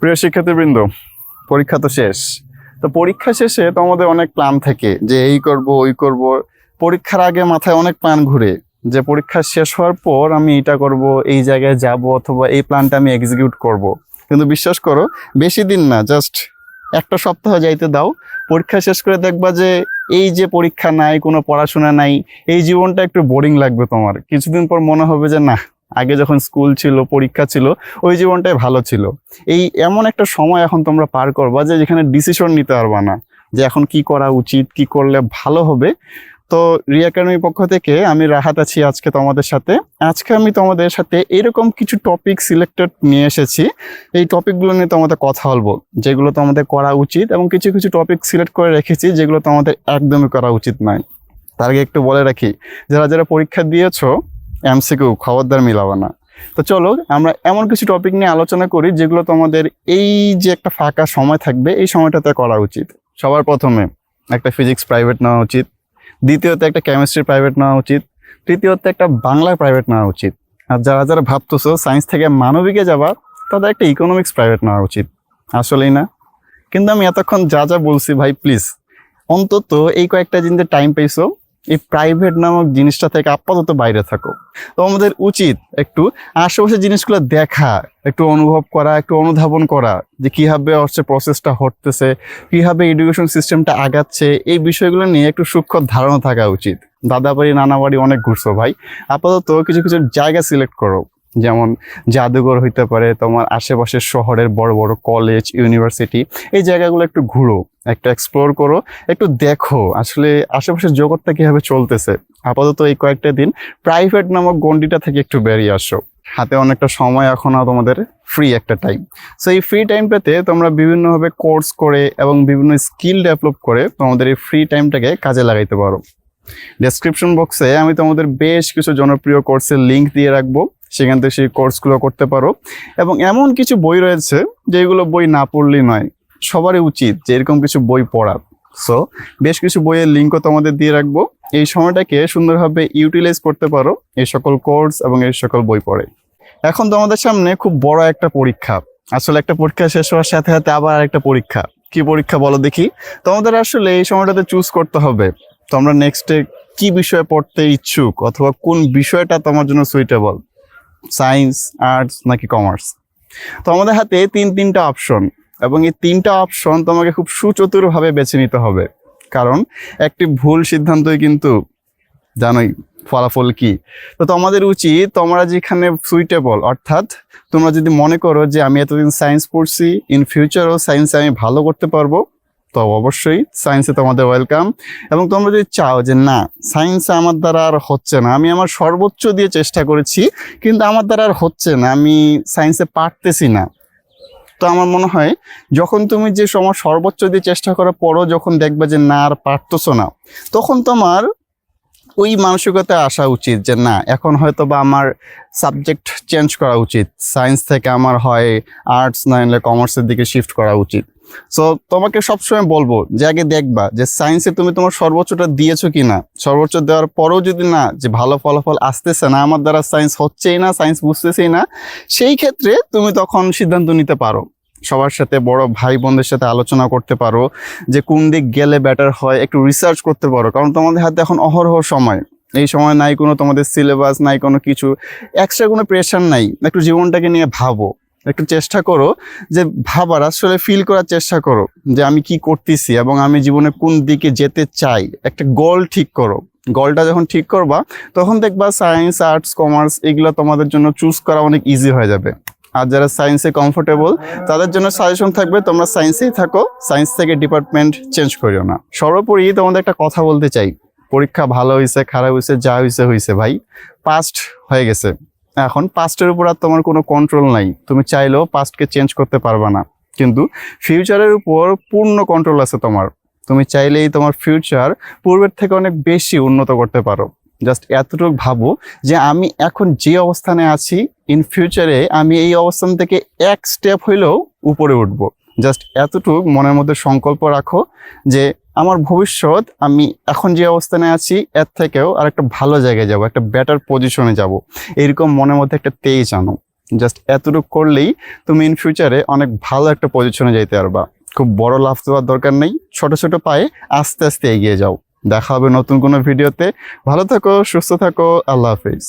প্রিয় শিক্ষার্থীবৃন্দ, পরীক্ষা তো শেষ। তো পরীক্ষা শেষে তো আমাদের অনেক প্ল্যান থাকে যে এই করব, ওই করব। পরীক্ষার আগে মাথায় অনেক প্ল্যান ঘুরে যে পরীক্ষা শেষ হওয়ার পর আমি এটা করব, এই জায়গায় যাব অথবা এই প্ল্যানটা আমি এক্সিকিউট করব। কিন্তু বিশ্বাস করো, বেশি দিন না জাস্ট একটা সপ্তাহ যাইতে দাও। পরীক্ষা শেষ করে দেখবা যে এই যে পরীক্ষা নাই, কোনো পড়াশোনা নাই, এই জীবনটা একটু বোরিং লাগবে তোমার। কিছুদিন পর মনে হবে যে না আগে যখন স্কুল ছিল, পরীক্ষা ছিল, ওই জীবনটাই ভালো ছিল। এই এমন একটা সময় এখন তোমরা পার করবা যে যেখানে ডিসিশন নিতে পারবা না, যে এখন কি করা উচিত, কি করলে ভালো হবে। তো রি একাডেমির পক্ষ থেকে আমি রাহাত আছি আজকে তোমাদের সাথে। আজকে আমি তোমাদের সাথে এরকম কিছু টপিক সিলেক্টেড নিয়ে এসেছি। এই টপিকগুলো নিয়ে তোমাদের কথা বলব, যেগুলো তোমাদের করা উচিত এবং কিছু কিছু টপিক সিলেক্ট করে রেখেছি, যেগুলো তোমাদের একদমই করা উচিত নয়। তার আগে একটু বলে রাখি, যারা যারা পরীক্ষা দিয়েছ এমসিকিউ, খবরদার মিলাবা না। তো চলো, আমরা এমন কিছু টপিক নিয়ে আলোচনা করি যেগুলো তোমাদের এই যে একটা ফাঁকা সময় থাকবে, এই সময়টাতে করা উচিত। সবার প্রথমে একটা ফিজিক্স প্রাইভেট নেওয়া উচিত, দ্বিতীয়ত একটা কেমিস্ট্রি প্রাইভেট নেওয়া উচিত, তৃতীয়ত একটা বাংলা প্রাইভেট নেওয়া উচিত। আর যারা যারা ভাবতেছো সায়েন্স থেকে মানবিকে যাবা, তাদের একটা ইকোনমিক্স প্রাইভেট নেওয়া উচিত। আসলেই না? কিন্তু আমি এতক্ষণ যা যা বলছি ভাই প্লিজ অন্তত এই কয়েকটা দিন টাইম পেয়েছ এই প্রাইভেট নামক জিনিসটা থেকে আপাতত বাইরে থাকো। তো আমাদের উচিত একটু আশেপাশে জিনিসগুলো দেখা, একটু অনুভব করা, একটু অনুধাবন করা যে কীভাবে হচ্ছে প্রসেসটা হটতেছে, কীভাবে এডুকেশন সিস্টেমটা আগাচ্ছে, এই বিষয়গুলো নিয়ে একটু সূক্ষ্ম ধারণা থাকা উচিত। দাদা বাড়ি নানা বাড়ি অনেক ঘুরছো ভাই। আপাতত কিছু কিছু জায়গা সিলেক্ট করো। যেমন জাদুঘর হইতে পারে, তোমার আশেপাশের শহরের বড় বড় কলেজ ইউনিভার্সিটি এই জায়গাগুলো একটু ঘুরো, একটু এক্সপ্লোর করো, একটু দেখো, আসলে আশেপাশের জগৎটা কীভাবে চলতেছে। আপাতত এই কয়েকটা দিন প্রাইভেট নামক গন্ডিটা থেকে একটু বেরিয়ে আসো। হাতে অনেকটা সময় এখনও তোমাদের ফ্রি একটা টাইম সো এই ফ্রি টাইমটাতে তোমরা বিভিন্নভাবে কোর্স করে এবং বিভিন্ন স্কিল ডেভেলপ করে তোমাদের এই ফ্রি টাইমটাকে কাজে লাগাইতে পারো। ডেসক্রিপশন বক্সে আমি তোমাদের বেশ কিছু জনপ্রিয় কোর্সের লিঙ্ক দিয়ে রাখব। সেখান থেকে সেই কোর্সগুলো করতে পারো। এবং এমন কিছু বই রয়েছে যেগুলো বই না পড়লেই নয়, সবারই উচিত যে এরকম কিছু বই পড়া। সো বেশ কিছু বইয়ের লিঙ্কও তোমাদের দিয়ে রাখব। এই সময়টাকে সুন্দরভাবে ইউটিলাইজ করতে পারো এই সকল কোর্স এবং এই সকল বই পড়ে। এখন তোমাদের সামনে খুব বড় একটা পরীক্ষা। আসলে একটা পরীক্ষা শেষ হওয়ার সাথে সাথে আবার একটা পরীক্ষা। কি পরীক্ষা বলো দেখি? তোমাদের আসলে এই সময়টাতে চুজ করতে হবে। তোমরা নেক্সটে কি বিষয়ে পড়তে ইচ্ছুক অথবা কোন বিষয়টা তোমার জন্য সুইটেবল সায়েন্স আর্টস নাকি কমার্স তো আমাদের হাতে তিন তিনটা অপশন এবং এই তিনটা অপশন তোমাকে খুব সুচতুরভাবে বেছে নিতে হবে। কারণ একটি ভুল সিদ্ধান্তই কিন্তু জানোই ফলাফল কি। তো তোমাদের উচিত তোমরা যেখানে সুইটেবল অর্থাৎ তোমরা যদি মনে করো যে আমি এতদিন সায়েন্স পড়ছি ইন ফিউচারও সায়েন্সে আমি ভালো করতে পারব তো অবশ্যই সায়েন্সে তোমাদের ওয়েলকাম এবং তোমরা যদি চাও যে না সায়েন্সে আমার দ্বারা আর হচ্ছে না, আমি আমার সর্বোচ্চ দিয়ে চেষ্টা করেছি, কিন্তু আমার দ্বারা আর হচ্ছে না, আমি সায়েন্সে পারতেছি না। তো আমার মনে হয়, যখন তুমি যে সময় সর্বোচ্চ দিয়ে চেষ্টা করার পরও যখন দেখবে যে না, আর পারতেছো না, তখন তোমার ওই মানসিকতা আসা উচিত যে না, এখন হয়তো বা আমার সাবজেক্ট চেঞ্জ করা উচিত। সায়েন্স থেকে আমার হয় আর্টস না হলে কমার্সের দিকে শিফট করা উচিত। সো তোমাকে সবসময় বলব যে আগে দেখবা যে সায়েন্সে তুমি তোমার সর্বোচ্চটা দিয়েছ কি না সর্বোচ্চ দেওয়ার পরেও যদি না যে ভালো ফলাফল আসতেছে না, আমার দ্বারা সায়েন্স হচ্ছেই না সায়েন্স বুঝতেছেই না, সেই ক্ষেত্রে তুমি তখন সিদ্ধান্ত নিতে পারো। সবার সাথে বড় ভাই বোনদের সাথে আলোচনা করতে পারো যে কোন দিক গেলে বেটার হয়, একটু রিসার্চ করতে পারো। কারণ তোমাদের হাতে এখন অহরহ সময়। এই সময় নাই কোনো তোমাদের সিলেবাস নাই কোনো কিছু। এক্সট্রা কোনো প্রেশার নাই। একটু জীবনটাকে নিয়ে ভাবো। একটু চেষ্টা করো যে ভাবার, আসলে ফিল করার চেষ্টা করো যে আমি কি করতেছি এবং আমি জীবনে কোন দিকে যেতে চাই। একটা গোল ঠিক করো। গোলটা যখন ঠিক করবা, তখন দেখবা সায়েন্স আর্টস কমার্স এগুলো তোমাদের জন্য চুজ করা অনেক ইজি হয়ে যাবে। আর যারা সায়েন্সে কমফোর্টেবল তাদের জন্য সাজেশন থাকবে তোমরা সায়েন্সেই থাকো সায়েন্স থেকে ডিপার্টমেন্ট চেঞ্জ করিও না। সর্বোপরি তোমাদের একটা কথা বলতে চাই। পরীক্ষা ভালো হয়েছে খারাপ হয়েছে যা হয়েছে হয়েছে ভাই। পাস্ট হয়ে গেছে। এখন পাস্টের উপর আর তোমার কোনো কন্ট্রোল নাই। তুমি চাইলেও পাস্টকে চেঞ্জ করতে পারবা না। কিন্তু ফিউচারের উপর পূর্ণ কন্ট্রোল আছে তোমার। তুমি চাইলেই তোমার ফিউচার পূর্বের থেকে অনেক বেশি উন্নত করতে পারো। জাস্ট এতটুকু ভাবো যে আমি এখন যে অবস্থানে আছি ইন ফিউচারে আমি এই অবস্থান থেকে এক স্টেপ হইলেও উপরে উঠব। জাস্ট এতটুক মনের মধ্যে সংকল্প রাখো যে আমার ভবিষ্যৎ, আমি এখন যে অবস্থানে আছি, এর থেকেও আর একটা ভালো জায়গায় যাব, একটা বেটার পজিশনে যাব। এরকম মনের মধ্যে একটা তেজ আনো। জাস্ট এতটুকু করলেই তুমি ইন ফিউচারে অনেক ভালো একটা পজিশনে যাইতে পারবা। খুব বড় লাভ দেওয়ার দরকার নেই, ছোট ছোট পায়ে আস্তে আস্তে এগিয়ে যাও। দেখা হবে নতুন কোনো ভিডিওতে ভালো থাকো, সুস্থ থাকো, আল্লাহ হাফিজ।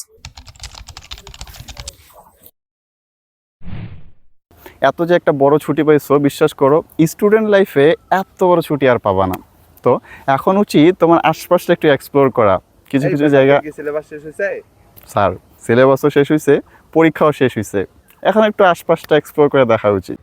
এত যে একটা বড় ছুটি পাইছো বিশ্বাস করো স্টুডেন্ট লাইফে এত বড় ছুটি আর পাবা না। তো এখন উচিত তোমার আশপাশটা একটু এক্সপ্লোর করা। কিছু কিছু জায়গা সিলেবাস শেষ হয়েছে স্যার সিলেবাসও শেষ হয়েছে পরীক্ষাও শেষ হয়েছে এখন একটু আশপাশটা এক্সপ্লোর করে দেখা উচিত।